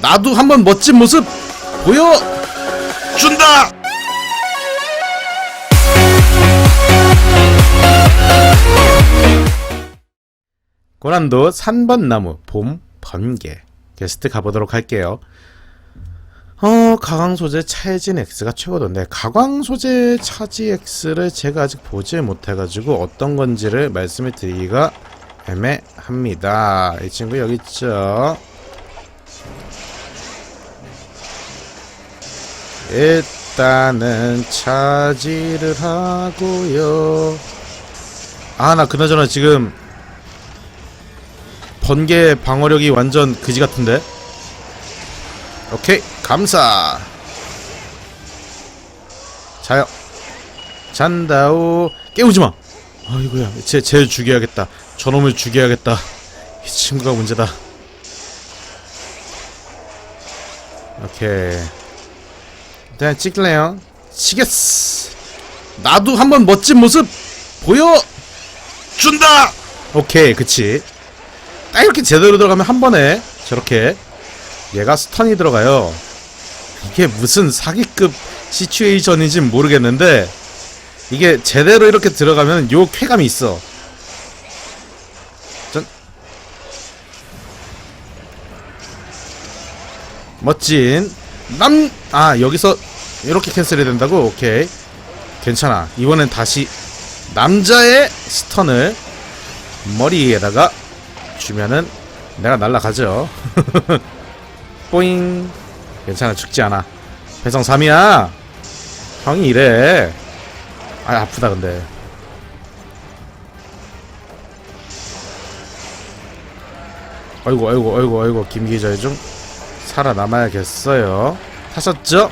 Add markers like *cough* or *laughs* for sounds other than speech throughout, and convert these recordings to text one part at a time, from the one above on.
나도 한번 멋진 모습 보여 준다. 고난도 3번 나무 봄 번개 게스트 가보도록 할게요. 어 가광 소재 차해진 X가 최고던데 가광 소재 차지 X를 제가 아직 보지 못해가지고 어떤 건지를 말씀을 드리기가 애매합니다. 이 친구 여기 있죠. 일단은 차지를 하고요. 아 나 그나저나 지금 번개 방어력이 완전 그지 같은데. 오케이 감사. 자요. 잔다오 깨우지 마. 아이고야 쟤 쟤 죽여야겠다. 저놈을 죽여야겠다. 이 친구가 문제다. 오케이. 일단 찍을래요. 치겠어. 나도 한번 멋진 모습 보여 준다. 오케이 그치. 딱 이렇게 제대로 들어가면 한 번에 저렇게 얘가 스턴이 들어가요. 이게 무슨 사기급 시츄에이션인지 모르겠는데 이게 제대로 이렇게 들어가면 요 쾌감이 있어. 전 멋진 남 아 여기서 이렇게 캔슬이 된다고 오케이 괜찮아 이번엔 다시 남자의 스턴을 머리에다가 주면은 내가 날라가죠. 뿌잉. *laughs* 괜찮아 죽지 않아. 배성 3이야. 형이 이래. 아 아프다 근데. 아이고 아이고 아이고 아이고 김기절 좀 살아남아야겠어요. 타셨죠?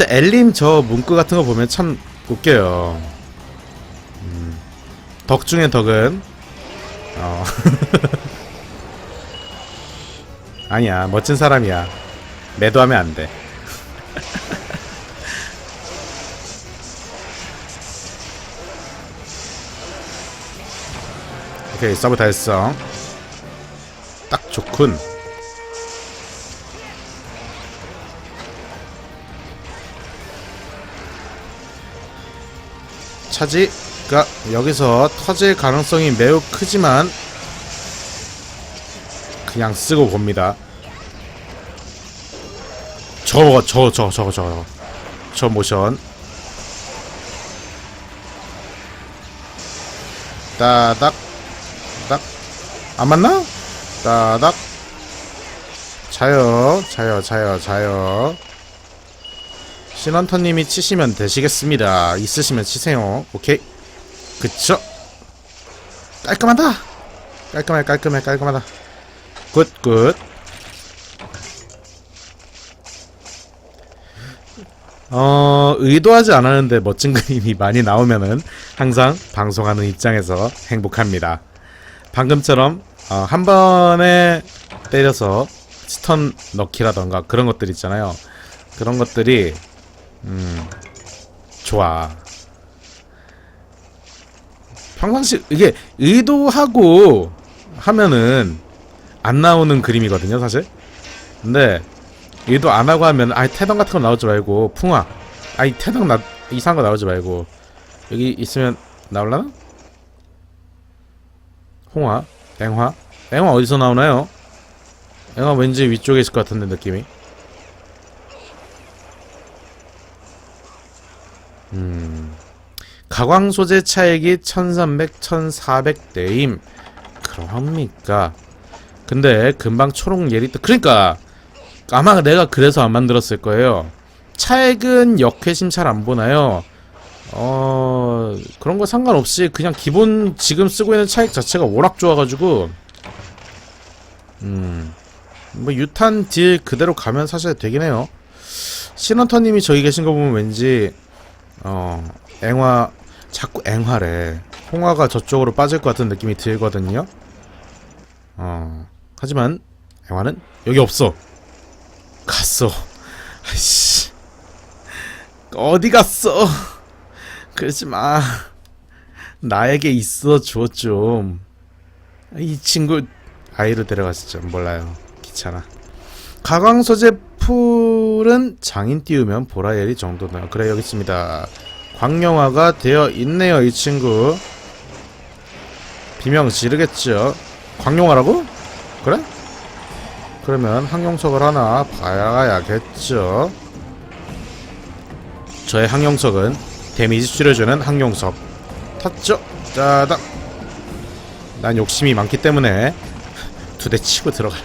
저 엘림 저 문구 같은 거 보면 참 웃겨요. 음, 덕 중에 덕은 어. *laughs* 아니야 멋진 사람이야. 매도하면 안 돼. *laughs* 오케이 서브 달성. 딱 좋군. 차지가 여기서 터질 가능성이 매우 크지만 그냥 쓰고 봅니다. 저거 저저 저거 저거 저 모션. 따닥 딱안 맞나? 따닥. 자요 자요 자요 자요 신원터님이 치시면 되시겠습니다. 있으시면 치세요. 오케이. 그쵸? 깔끔하다. 깔끔해, 깔끔해, 깔끔하다. 굿, 굿. 어, 의도하지 않았는데 멋진 그림이 많이 나오면은 항상 방송하는 입장에서 행복합니다. 방금처럼 어, 한 번에 때려서 스턴 넣기라던가 그런 것들 있잖아요. 그런 것들이 음, 좋아. 평상시 이게 의도하고 하면은 안 나오는 그림이거든요, 사실. 근데 의도 안 하고 하면 아이 태당 같은 거 나오지 말고 풍화. 아이 태당 나 이상한 거 나오지 말고 여기 있으면 나올라나? 홍화, 앵화, 앵화 어디서 나오나요? 앵화 왠지 위쪽에 있을 것 같은데 느낌이. 음. 가광 소재 차액이 1300, 1400대임. 그럽니까? 근데 금방 초록 예리 뜨 그러니까 아마 내가 그래서 안 만들었을 거예요. 차액은 역회심 잘 안 보나요? 어 그런 거 상관없이 그냥 기본 지금 쓰고 있는 차액 자체가 워낙 좋아가지고 음뭐 유탄 딜 그대로 가면 사실 되긴 해요. 신원터님이 저기 계신 거 보면 왠지 어 앵화 자꾸 앵화래. 홍화가 저쪽으로 빠질 것 같은 느낌이 들거든요. 어 하지만 앵화는 여기 없어. 갔어. 아이씨. 어디 갔어? 그러지 마. 나에게 있어 줘 좀. 이 친구 아이로 데려갔었죠. 몰라요. 귀찮아. 가광 소재 풀은 장인 띄우면 보라엘이 정도나. 그래 여기 있습니다. 광영화가 되어 있네요. 이 친구. 비명 지르겠죠. 광영화라고? 그래? 그러면 항용석을 하나 봐야겠죠. 저의 항용석은 데미지 줄여주는 항용석. 탔죠? 짜닥. 난 욕심이 많기 때문에 *laughs* 두 대 치고 들어가.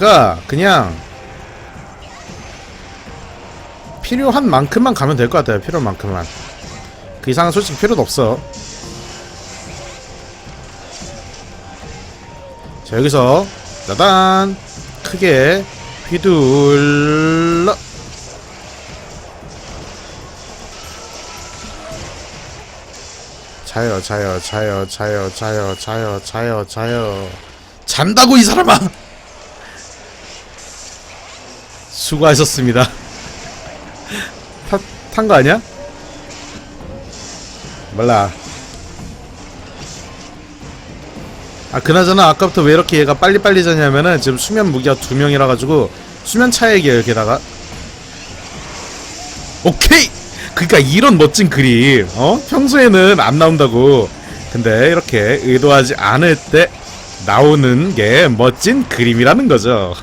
그러니까 그냥 필요한 만큼만 가면 될 것 같아요. 필요한 만큼만. 그 이상은 솔직히 필요도 없어. 자 여기서 짜단 크게 휘둘러 자요 자요 자요 자요 자요 자요 자요 자요 잔다고 이 사람아 수고하셨습니다. 탄 거 아니야? 몰라. 아 그나저나 아까부터 왜 이렇게 얘가 빨리빨리 자냐면은 지금 수면 무기가 두 명이라 가지고 수면 차액이에요 여기다가 오케이! 그니까 이런 멋진 그림 어? 평소에는 안 나온다고. 근데 이렇게 의도하지 않을 때 나오는 게 멋진 그림이라는 거죠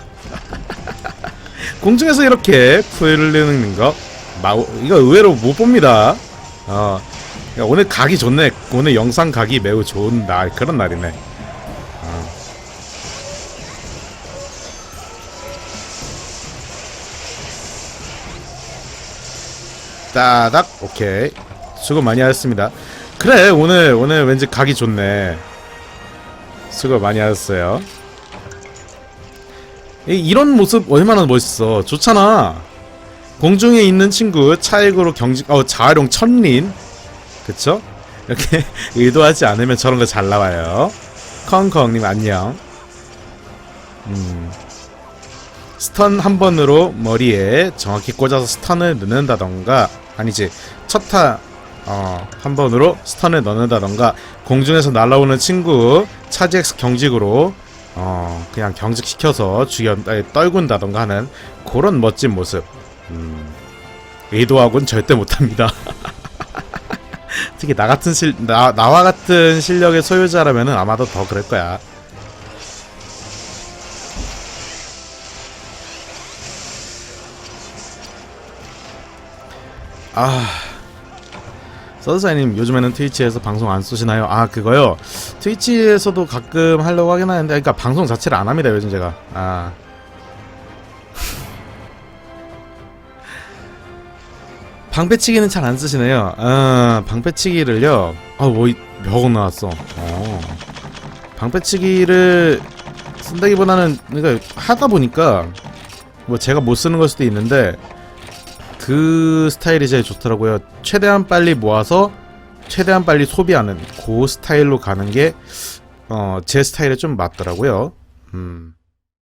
공중에서 이렇게 풀리는 거. 마, 이거 의외로 못 봅니다. 어 야, 오늘 각이 좋네. 오늘 영상 각이 매우 좋은 날 그런 날이네. 따닥. 오케이. 수고 많이 하셨습니다. 그래 오늘 오늘 왠지 각이 좋네. 수고 많이 하셨어요 이, 이런 모습 얼마나 멋있어. 좋잖아. 공중에 있는 친구 차액으로 경직 어 자활용 천린. 그쵸? 이렇게 *laughs* 의도하지 않으면 저런 거 잘 나와요. 컹컹님 안녕. 음. 스턴 한 번으로 머리에 정확히 꽂아서 스턴을 넣는다던가 아니지 첫타 어, 한 번으로 스턴을 넣는다던가 공중에서 날아오는 친구 차지엑스 경직으로 어, 그냥 경직시켜서 죽여 아니, 떨군다던가 하는 그런 멋진 모습. 음, 의도하고는 절대 못합니다. *laughs* 특히 나 같은 실 나, 나와 같은 실력의 소유자라면은 아마도 더 그럴 거야. 아 서드사이님 요즘에는 트위치에서 방송 안 쏘시나요? 아 그거요? 트위치에서도 가끔 하려고 하긴 하는데 그러니까 방송 자체를 안 합니다 요즘 제가. 아. *laughs* 방패치기는 잘 안 쓰시네요. 아 방패치기를요? 아뭐 몇 나왔어. 어. 방패치기를 쓴다기보다는 그러니까 하다 보니까 뭐 제가 못 쓰는 걸 수도 있는데 그 스타일이 제일 좋더라고요. 최대한 빨리 모아서 최대한 빨리 소비하는 그 스타일로 가는 게 어, 제 스타일에 좀 맞더라고요. 음.